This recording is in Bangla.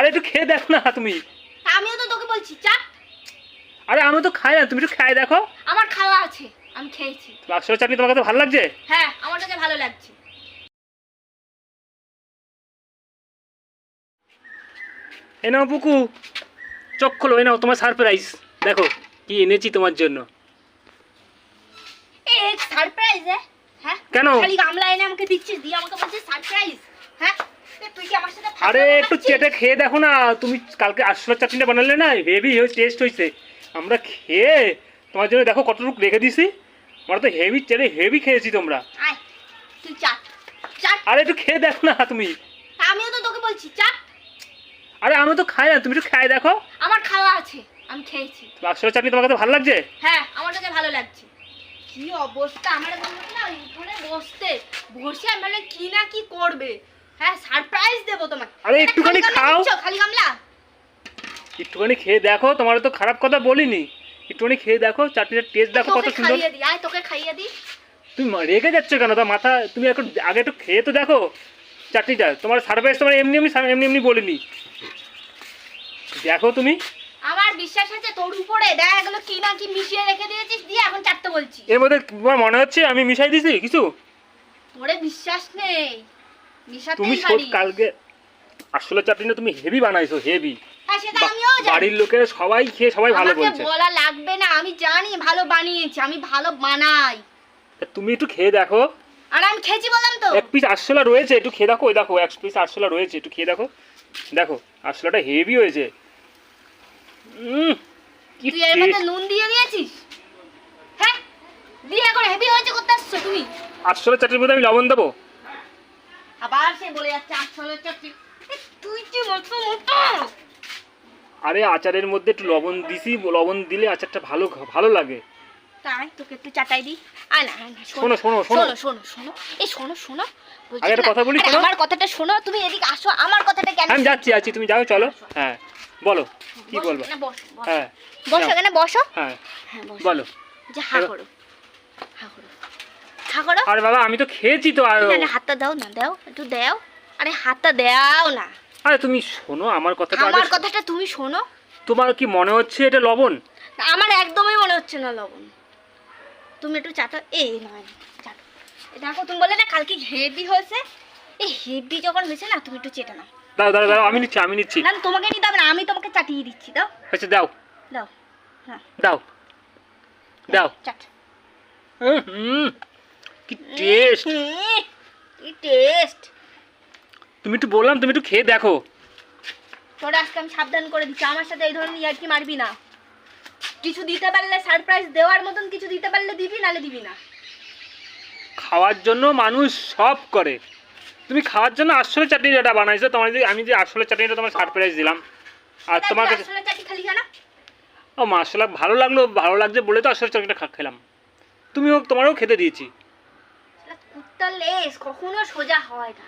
আরে একটু খেয়ে দেখো না তুমি। আমিও তো তোকে বলছি আরে আমি তো খাই না তুমি একটু খাই দেখো। আমার খাওয়া আছে আমি খেয়েছি। বাক্সর চাটনি তোমার কাছে ভালো লাগছে? হ্যাঁ আমার কাছে ভালো লাগছে। এ নাও পুকু চোখ খোলো এ নাও তোমার সারপ্রাইজ দেখো কি এনেছি তোমার জন্য। এ সারপ্রাইজ হ্যাঁ কেন? খালি গামলা এনে আমাকে দিচ্ছিস দিয়ে আমাকে বলছিস সারপ্রাইজ হ্যাঁ তুই কি আমার সাথে আরে একটু চেটে খেয়ে দেখো না তুমি কালকে আসলার চাটনিটা বানালে না হেভি টেস্ট হয়েছে আমরা খেয়ে তোমার জন্য দেখো কতটুকু রেখে দিছি। আমরা তো হেভি চেটে হেভি খেয়েছি তোমরা। আয় তুই চাট চাট। আরে একটু খেয়ে দেখো না তুমি। আমিও তো তোকে বলছি চাট। আরে আমি তো খাই না তুমি একটু খাই দেখো। আমার খাওয়া আছে আমি খেয়েছি। বাক্সর চাটনি তোমার কাছে ভালো লাগছে? হ্যাঁ আমার কাছে ভালো লাগছে। কি অবস্থা? আমার না উঠোনে বসতে বসে মানে কি না কি করবে? হ্যাঁ সারপ্রাইজ দেবো তোমাকে আরে একটুখানি খাও। খালি গামলা? একটুখানি খেয়ে দেখো তোমার তো খারাপ কথা বলিনি। একটুখানি খেয়ে দেখো চাটনির টেস্ট দেখো কত সুন্দর। খাইয়ে দিই আয় তোকে খাইয়ে দিই। তুমি রেগে যাচ্ছ কেন? তা মাথা তুমি এখন আগে একটু খেয়ে তো দেখো। চাটনিটা তোমার সারপ্রাইজ তোমার এমনি এমনি এমনি এমনি বলিনি। দেখো তুমি। আমার বিশ্বাস আছে তোর উপরে দেখ এগুলো কি না কি মিশিয়ে রেখে দিয়েছিস দিয়ে এখন বলছি। এর মধ্যে তোমার মনে হচ্ছে আমি মিশাই দিছি কিছু? তোরে বিশ্বাস নেই। তুমি সব কালকে আসলে চাটনিটা তুমি হেভি বানাইছো হেভি হ্যাঁ বাড়ির লোকের সবাই খেয়ে সবাই ভালো বলছে। বলা লাগবে না আমি জানি ভালো বানিয়েছি আমি ভালো বানাই। তুমি একটু খেয়ে দেখো। আর আমি খেয়েছি বললাম তো। এক পিস আরশোলা রয়েছে একটু খেয়ে দেখো ওই দেখো এক পিস আরশোলা রয়েছে একটু খেয়ে দেখো। দেখো আরশোলাটা হেভি হয়েছে। তুই এর মধ্যে নুন দিয়ে দিয়েছিস? হ্যাঁ দিয়ে এখন হেভি হয়েছে করতে আসছো তুমি? আরশোলা চাটনির মধ্যে আমি লবণ দেবো? আবার সে বলে যাচ্ছে তুই কি মতো মতো আরে আচারের মধ্যে একটু লবণ দিছি লবণ দিলে আচারটা ভালো ভালো লাগে। তাই তোকে একটু চাটাই দিই। আয় না শোনো, শোনো, শোনো। শোনো। শোনো এই শোনো। শোনো আগে একটা কথা বলি, শোনো। আমার কথাটা শোনো তুমি এদিকে আসো আমার কথাটা কেন আমি যাচ্ছি আছি তুমি যাও চলো। হ্যাঁ বলো কি বলব। হ্যাঁ বসো এখানে বসো। হ্যাঁ হ্যাঁ বলো। যে হা করো হা করো। হা করো আরে বাবা আমি তো খেয়েছি তো আর। হাতটা দাও না দাও একটু দাও। আরে হাতটা দাও না। আরে তুমি শোনো আমার কথাটা আমার কথাটা তুমি শোনো। তোমার কি মনে হচ্ছে এটা লবণ? আমার একদমই মনে হচ্ছে না লবণ। তুমি একটু চাটো এই নয় চাটো। দেখো তুমি বলে না কালকে হেভি হয়েছে? এই হেভি যখন হয়েছে না তুমি একটু চেটে নাও। দাও দাও দাও আমি নিচ্ছি আমি নিচ্ছি। না তোমাকে নিতে হবে না আমি তোমাকে চাটিয়ে দিচ্ছি দাও। আচ্ছা দাও। দাও হ্যাঁ। দাও। দাও। চাট। হুম। কি টেস্ট কি? টেস্ট তুমি একটু বললাম তুমি একটু খেয়ে দেখো। তোরা আজকে আমি সাবধান করে দিচ্ছি। আমার সাথে এই ধরনের ইয়ার্কি মারবি না। কিছু দিতে পারলে সারপ্রাইজ দেওয়ার মতন কিছু দিতে পারলে দিবি নালে দিবি না। খাওয়ার জন্য মানুষ সব করে। তুমি খাওয়ার জন্য আসলে চাটনি যেটা বানাইছো তোমার যে আমি যে আসলে চাটনিটা তোমার সারপ্রাইজ দিলাম। আর তোমার কাছে আসলে চাটি খালি কেন ও মাসালা ভালো লাগল ভালো লাগছে বলে তো আসলে চাটনিটা খেলাম। তুমিও তোমারও খেতে দিয়েছি। কুত্তার লেস কখনো সোজা হয় না।